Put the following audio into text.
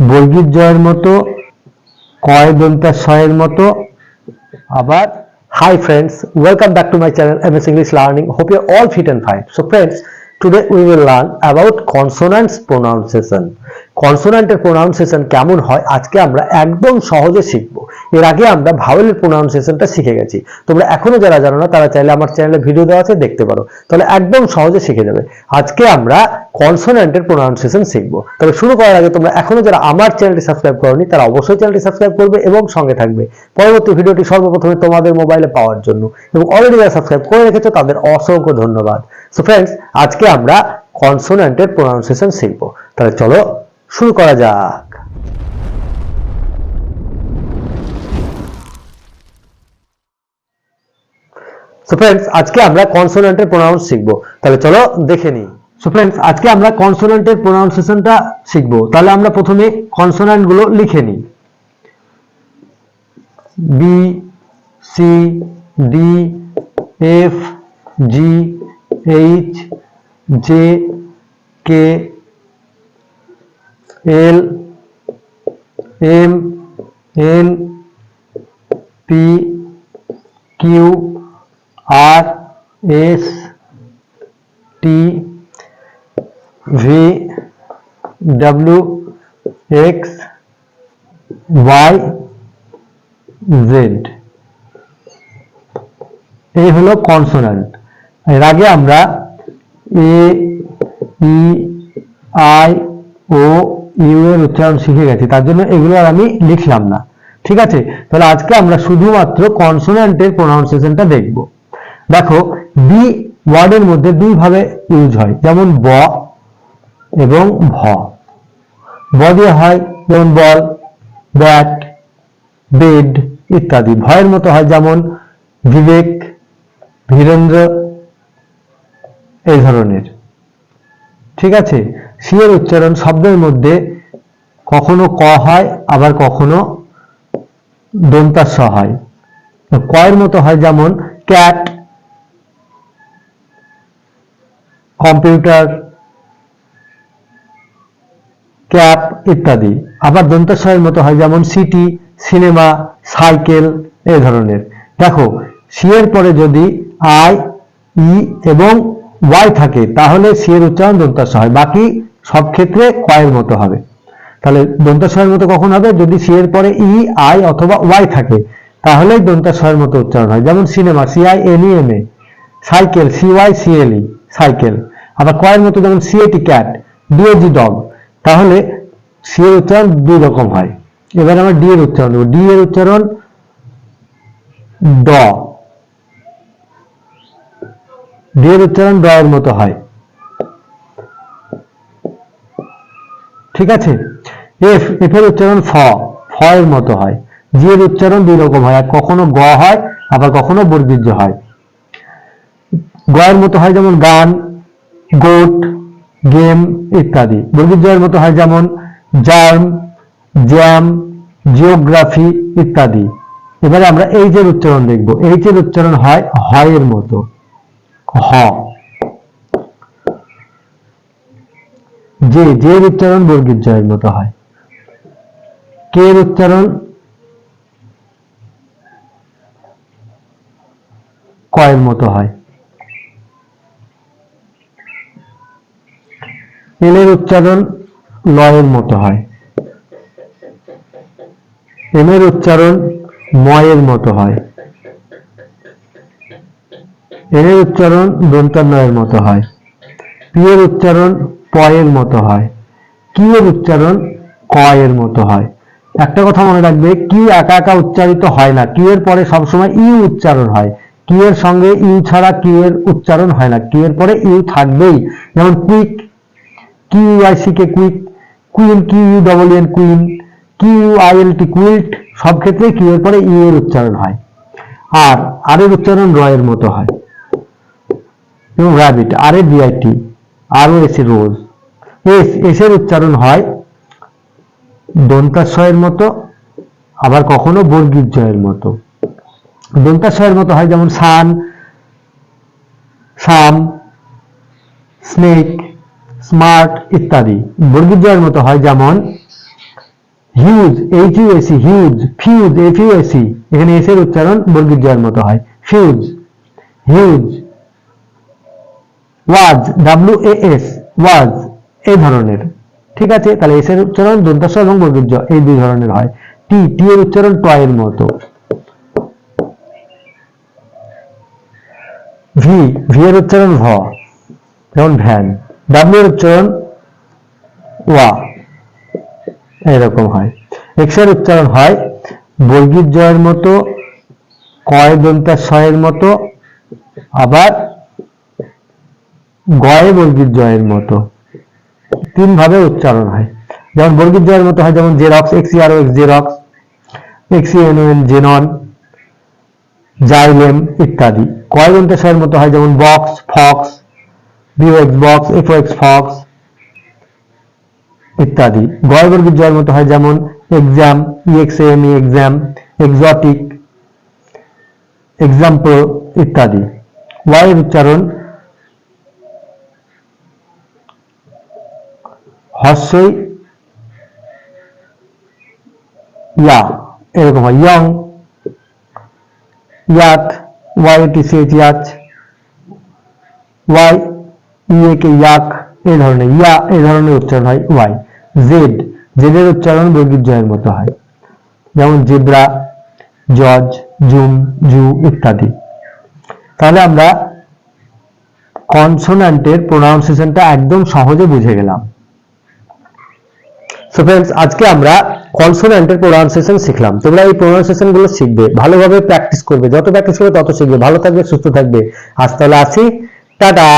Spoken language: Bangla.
বর্গীর জয়ের মতো, কয় দন্তা ছয়ের মতো। আবার hi friends welcome back to my channel M S English learning hope you all fit and fine so friends today we will learn about consonants pronunciation কনসোনান্টের pronunciation কেমন হয়, আজকে আমরা একদম সহজে শিখব। এর আগে আমরা ভাওয়েলের প্রোনাউন্সিয়েশনটা শিখে গেছি। তোমরা এখনও যারা জানো না, তারা চাইলে আমার চ্যানেলে ভিডিও দেওয়া আছে, দেখতে পারো। তাহলে একদম সহজে শিখে যাবে। আজকে আমরা কনসোনান্টের প্রোনাউন্সিয়েশন শিখব। তবে শুরু করার আগে তোমরা এখনও যারা আমার চ্যানেলটি সাবস্ক্রাইব করনি, তারা অবশ্যই চ্যানেলটি সাবস্ক্রাইব করবে এবং সঙ্গে থাকবে। পরবর্তী ভিডিওটি সর্বপ্রথমে তোমাদের মোবাইলে পাওয়ার জন্য। এবং অলরেডি যারা সাবস্ক্রাইব করে রেখেছো, তাদের অসংখ্য ধন্যবাদ। সো ফ্রেন্ডস আজকে আমরা কনসোনান্টের প্রোনাউন্সিয়েশন শিখব। তাহলে চলো শুরু করা যাক। সো ফ্রেন্ডস আজকে আমরা কনসোনান্টের প্রোনাউন্স শিখব। তাহলে চলো দেখে নিই। সো ফ্রেন্ডস আজকে আমরা কনসোনান্টের প্রোনাউন্সিয়েশনটা শিখব। তাহলে আমরা প্রথমে কনসোনান্টগুলো লিখে নিই। B C D F G H J K L, M, N, P, Q, R, S, T, V, W, X, Y, Z. এই হলো কনসোনান্ট। এর আগে আমরা এ, ই, আই, ও ইউ উচ্চারণ শিখে গেছি, তার জন্য এগুলো আর আমি লিখলাম না। ঠিক আছে? তাহলে আজকে আমরা শুধুমাত্র কনসোনান্টের প্রোনাউন্সিয়েশনটা দেখব। দেখো বি ওয়ার্ডের মধ্যে দুই ভাবে ইউজ হয়, যেমন ব এবং ভ। ব দিয়ে হয়, যেমন বল, ব্যাট, বেড ইত্যাদি। ভয়ের মতো হয়, যেমন বিবেক, ধীরেন্দ্র, এই ধরনের। ঠিক আছে? সি এর উচ্চারণ শব্দের মধ্যে কখনো ক হয়, আবার কখনো দন্তাস্ব হয়। কয়ের মতো হয় যেমন ক্যাট, কম্পিউটার, ক্যাপ ইত্যাদি। আবার দন্তাস্বয়ের মতো হয় যেমন সিটি, সিনেমা, সাইকেল এই ধরনের। দেখো সি এর পরে যদি আই, ই এবং ওয়াই থাকে, তাহলে সি এর উচ্চারণ দন্তাস্ব হয়। বাকি সব ক্ষেত্রে কয়ের মতো হবে। তাহলে দন্তাস্বয়ের মতো কখন হবে? যদি সি এর পরে ই আই অথবা ওয়াই থাকে, তাহলেই দন্তাস্বয়ের মতো উচ্চারণ হয়। যেমন cinema C I N M A cycle C Y C L E cycle আবার কয়ের মতো যেমন C A T cat D A G dog তাহলে সি এর উচ্চারণ দুই রকম হয়। এবার আমরা ডি এর উচ্চারণ দেবো ডি এর উচ্চারণ ড। ডি এর উচ্চারণ ড এর মতো হয়। ঠিক আছে? এফ এফ এর উচ্চারণ ফ। ফ এর মতো হয়। জি এর উচ্চারণ দুই রকম হয়। কখনো গ হয়, আবার কখনো বর্গীর্য হয়। গ এর মতো হয় যেমন গান, গোট, গেম ইত্যাদি। বর্গীর্য এর মতো হয় যেমন জার্ম, জ্যাম, জিওগ্রাফি ইত্যাদি। এবারে আমরা এইচ এর উচ্চারণ দেখব। এইচ এর উচ্চারণ হয় হয় এর মতো। হ। যে যে উচ্চারণ বর্গীর জয়ের মতো হয়। কে এর উচ্চারণ? কয়ের মতো হয়। এল এর উচ্চারণ লয়ের মতো হয়। এম এর উচ্চারণ ময়ের মতো হয়। এর উচ্চারণ দন্তান্নয়ের মতো হয়। পি এর উচ্চারণ পয়ের মতো হয়। কি এর উচ্চারণ? ক এর মতো হয়। একটা কথা মনে রাখবে, কি একা একা উচ্চারিত হয় না। কি এর পরে সবসময় ইউ উচ্চারণ হয়। কি এর সঙ্গে ইউ ছাড়া কি এর উচ্চারণ হয় না। কি এর পরে ইউ থাকবেই। যেমন quick Q I C K quick, queen Q U double N queen Q I L T quilt, সব ক্ষেত্রে কিউ এর পরে ইউ এর উচ্চারণ হয়। আর আর এর উচ্চারণ র এর মতো হয়। এবং rabbit, R A B I T R O S rose. S S এর উচ্চারণ হয় দন্তাশয়ের মতো, আবার কখনো বর্গীর জয়ের মতো। দন্তাশয়ের মতো হয় যেমন সান, সাম, স্নেক, স্মার্ট ইত্যাদি। বর্গীর জয়ের মতো হয় যেমন huge, H U S E huge, fuse, F U S E এখানে এস এর উচ্চারণ বর্গীর জয়ের মতো হয়। Fuse, huge. Was W A S was, এই ধরনের। ঠিক আছে? তাহলে এস এর উচ্চারণ দন্তাস এবং বর্গীর এই দুই ধরনের হয়। টি টি এর উচ্চারণ টয়ের মতো। ভি ভি এর উচ্চারণ ভ, যেমন ভ্যান। ডাব্লিউ এর উচ্চারণ ওয়া, এরকম হয়। এক্সের উচ্চারণ হয় বর্গীর জয়ের মতো কয় দন্তা ছয়ের মতো, আবার গয়ে বর্গীর জয়ের মতো। তিন ভাবে উচ্চারণ হয়। যেমন বর্গীর জয়ের মতো হয়, যেমন xerox X R X xerox X N xenon xylem ইত্যাদি। কয় দন্তা ছয়ের মতো হয়, যেমন box fox B O X box F O X fox ইত্যাদি। গয় বর্গের জয়ের মতো হয়, যেমন exam E X M exam exotic example ইত্যাদি। ওয়াই উচ্চারণ হর্ষই ইয়া, এরকম হয়, young yacht Y T C yacht Y ইয়ে কে ইয়াক এই ধরনের, ইয়া এই ধরনের উচ্চারণ হয়, ওয়াই, জেড, জেডের উচ্চারণ বর্গীর জয়ের মতো হয়। যেমন জেব্রা, জজ, জুম, জু ইত্যাদি। তাহলে আমরা কনসোনান্টের প্রোনাউন্সিয়েশনটা একদম সহজে বুঝে গেলাম। সো ফ্রেন্ডস আজকে আমরা কনসোনেন্টের প্রোনাউন্সিয়েশন শিখলাম। তোমরা এই প্রোনাউন্সিয়েশনগুলো শিখবে, ভালোভাবে প্র্যাকটিস করবে। যত প্র্যাকটিস করবে তত শিখবে। ভালো থাকবে, সুস্থ থাকবে। আজ তাহলে আসি। টাটা!